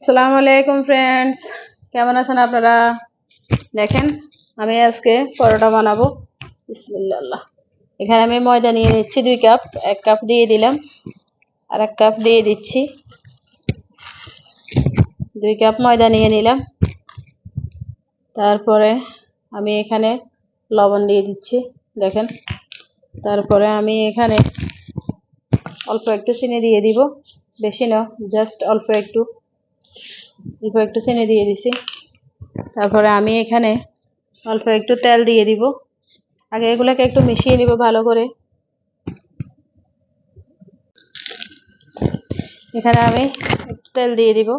সালাম আলাইকুম ফ্রেন্ডস কেমন আছেন আপনারা? দেখেন, আমি আজকে পরোটা বানাবো। বিসমিল্লাহ। এখানে আমি ময়দা নিয়ে নিচ্ছি, দুই কাপ। এক কাপ দিয়ে দিলাম, আর এক কাপ দিয়ে দিচ্ছি। দুই কাপ ময়দা নিয়ে নিলাম। তারপরে আমি এখানে লবণ দিয়ে দিচ্ছি। দেখেন, তারপরে আমি এখানে অল্প একটু চিনি দিয়ে দিব। বেশি না জাস্ট অল্প একটু। অল্প একটু চিনি দিয়ে দিছি। তারপরে আমি এখানে অল্প একটু তেল দিয়ে দিব। আগে এগুলোকে একটু মিশিয়ে নিব ভালো করে। এখানে আমি একটু তেল দিয়ে দিব।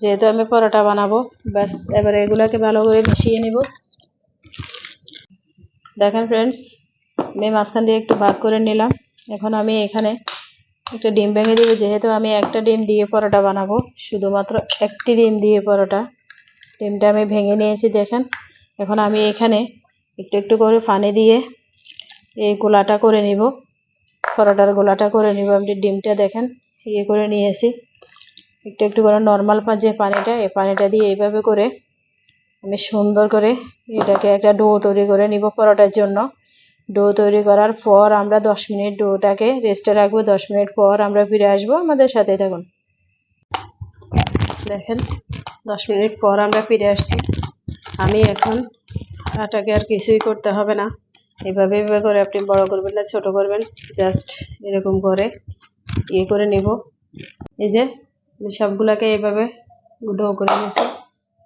যেহেতু আমি পরোটা বানাবো, ব্যাস, এবারে এগুলোকে ভালো করে মিশিয়ে নিব। দেখেন ফ্রেন্ডস আমি মাঝখান দিয়ে একটু ভাগ করে নিলাম। এখন আমি এখানে একটা ডিম ভেঙে দিব, যেহেতু আমি একটা ডিম দিয়ে পরোটা বানাবো, শুধুমাত্র একটি ডিম দিয়ে পরোটা। ডিমটা আমি ভেঙে নিয়েছি, দেখেন। এখন আমি এখানে একটু একটু করে পানি দিয়ে এই গোলাটা করে নিব। পরোটার গোলাটা করে নিব আপনি ডিমটা দেখেন ইয়ে করে নিয়েছি। একটু একটু করে নর্মাল যে পানিটা, এই পানিটা দিয়ে এইভাবে করে আমি সুন্দর করে এটাকে একটা ডো তৈরি করে নিব পরোটার জন্য। ডো তৈরি করার পর আমরা দশ মিনিট ডোটাকে রেস্টে রাখব। দশ মিনিট পর আমরা ফিরে আসব আমাদের সাথে থাকুন। দেখেন, দশ মিনিট পর আমরা ফিরে আসছি। আমি এখন আটাকে আর কিছুই করতে হবে না। এভাবে এভাবে করে আপনি বড় করবেন না, ছোট করবেন। জাস্ট এরকম করে ইয়ে করে নিব। এই যে, আমি সবগুলোকে এভাবে ডো করে নিয়েছি।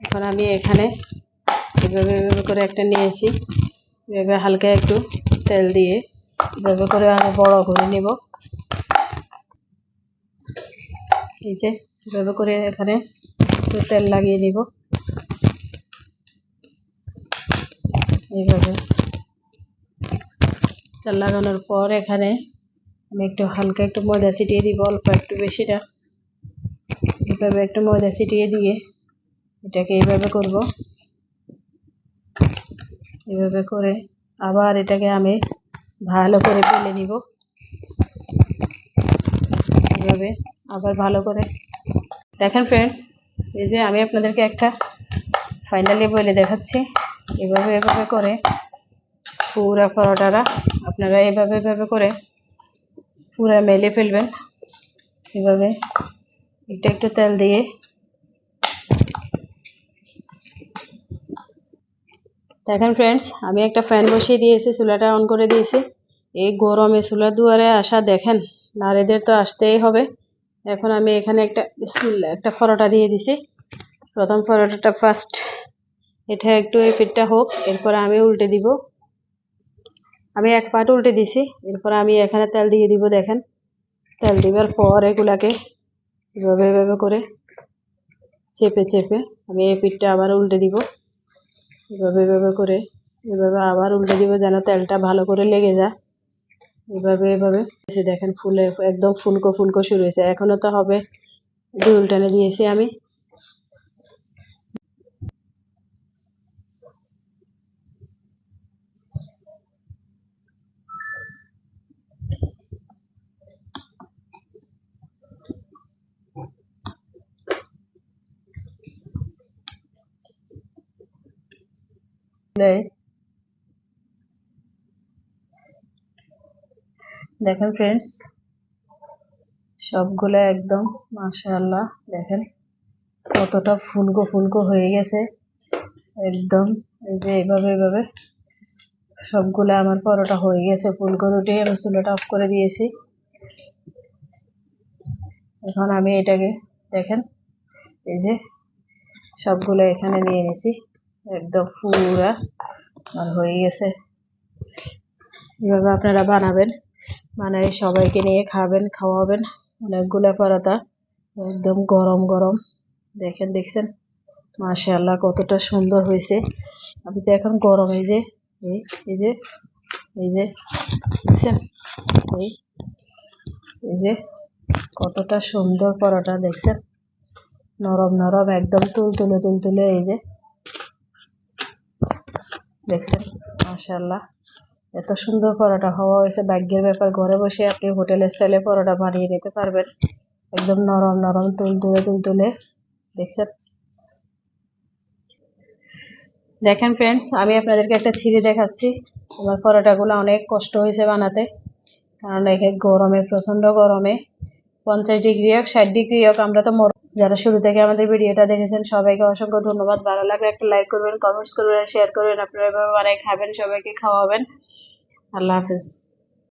এখন আমি এখানে এভাবে এভাবে করে একটা নিয়েছি। এভাবে হালকা একটু তেল দিয়ে এভাবে করে আমি বড় করে নিব। এই যে এভাবে করে এখানে একটু তেল লাগিয়ে নিব। এইভাবে। তেল লাগানোর পর এখানে আমি একটু হালকা একটু ময়দা ছিটিয়ে দিব, অল্প একটু বেশিটা। এভাবে একটু ময়দা ছিটিয়ে দিয়ে এটাকে এইভাবে করব। এভাবে করে আবার এটাকে আমি ভালো করে বেলে নিব। এভাবে আবার ভালো করে। দেখেন ফ্রেন্ডস এই যে আমি আপনাদেরকে একটা ফাইনালি বলে দেখাচ্ছি। এভাবে এভাবে করে পুরা পরোটারা আপনারা এভাবে এভাবে করে পুরা মেলে ফেলবেন। এভাবে একটু একটু তেল দিয়ে দেখেন ফ্রেন্ডস আমি একটা ফ্যান বসিয়ে দিয়েছি, চুলাটা অন করে দিয়েছি। এই গরমে চুলার দুয়ারে আসা দেখেন, নারীদের তো আসতেই হবে। এখন আমি এখানে একটা একটা পরোটা দিয়ে দিছি। প্রথম পরোটাটা ফার্স্ট এটা একটু এই পিঠটা হোক, এরপর আমি উল্টে দিব। আমি এক পাট উল্টে দিছি, এরপর আমি এখানে তেল দিয়ে দিব, দেখেন। তেল দিবার পর এগুলাকে এভাবে এভাবে করে চেপে চেপে আমি এই পিঠটা আবার উল্টে দিব। এভাবে এভাবে করে, এভাবে আবার উল্টে দিবে যেন তেলটা ভালো করে লেগে যায়। এভাবে এভাবে। এসে দেখেন ফুলে, একদম ফুলকো ফুলকো শুরু হয়েছে। এখনও তো হবে। দুই উল্টানে দিয়েছি আমি। দেখেন ফ্রেন্ডস সবগুলো একদম, মাশাআল্লাহ, দেখেন কতটা ফুলকো ফুলকো হয়ে গেছে। একদম, এই যে এইভাবে এভাবে সবগুলো আমার পরোটা হয়ে গেছে। ফুলকো রুটি, আমি চুলোটা অফ করে দিয়েছি। এখন আমি এটাকে, দেখেন, এই যে সবগুলো এখানে নিয়ে নিছি। একদম পুরা আর হয়ে গেছে। এভাবে আপনারা বানাবেন। বানাই সবাইকে নিয়ে খাবেন, খাওয়াবেন। অনেকগুলো পরোটা, একদম গরম গরম। দেখেন, দেখছেন? মাশাআল্লাহ, কতটা সুন্দর হয়েছে। আমি তো এখন গরম, এই যে, এই এই যে এই যে, দেখছেন? এই এই যে, কতটা সুন্দর পরোটা, দেখছেন? নরম নরম, একদম তুলতুলে তুলতুলে, এই যে। দেখছেন? মাশাআল্লাহ। এত সুন্দর পরোটা হওয়া হয়েছে। ভাগ্যের ব্যাপার, ঘরে বসে আপনি হোটেল স্টাইলে পরোটা বানিয়ে নিতে পারবেন। একদম নরম নরম, তুলতুলে তুলতুলে। দেখছেন? দেখেন ফ্রেন্ডস আমি আপনাদেরকে একটা ছিঁড়ে দেখাচ্ছি। আমার পরোটাগুলো অনেক কষ্ট হয়েছে বানাতে। কারণ এখানে গরমে, প্রচণ্ড গরমে। পঞ্চাশ ডিগ্রি হোক, ষাট ডিগ্রি হোক, আমরা তো মর যারা শুরু থেকে আমাদের ভিডিওটা দেখেছেন, সবাইকে অসংখ্য ধন্যবাদ। ভালো লাগলে একটা লাইক করবেন কমেন্টস করবেন শেয়ার করবেন। আপনারা এভাবে বানাই খাবেন, সবাইকে খাওয়াবেন। আল্লাহ হাফিজ।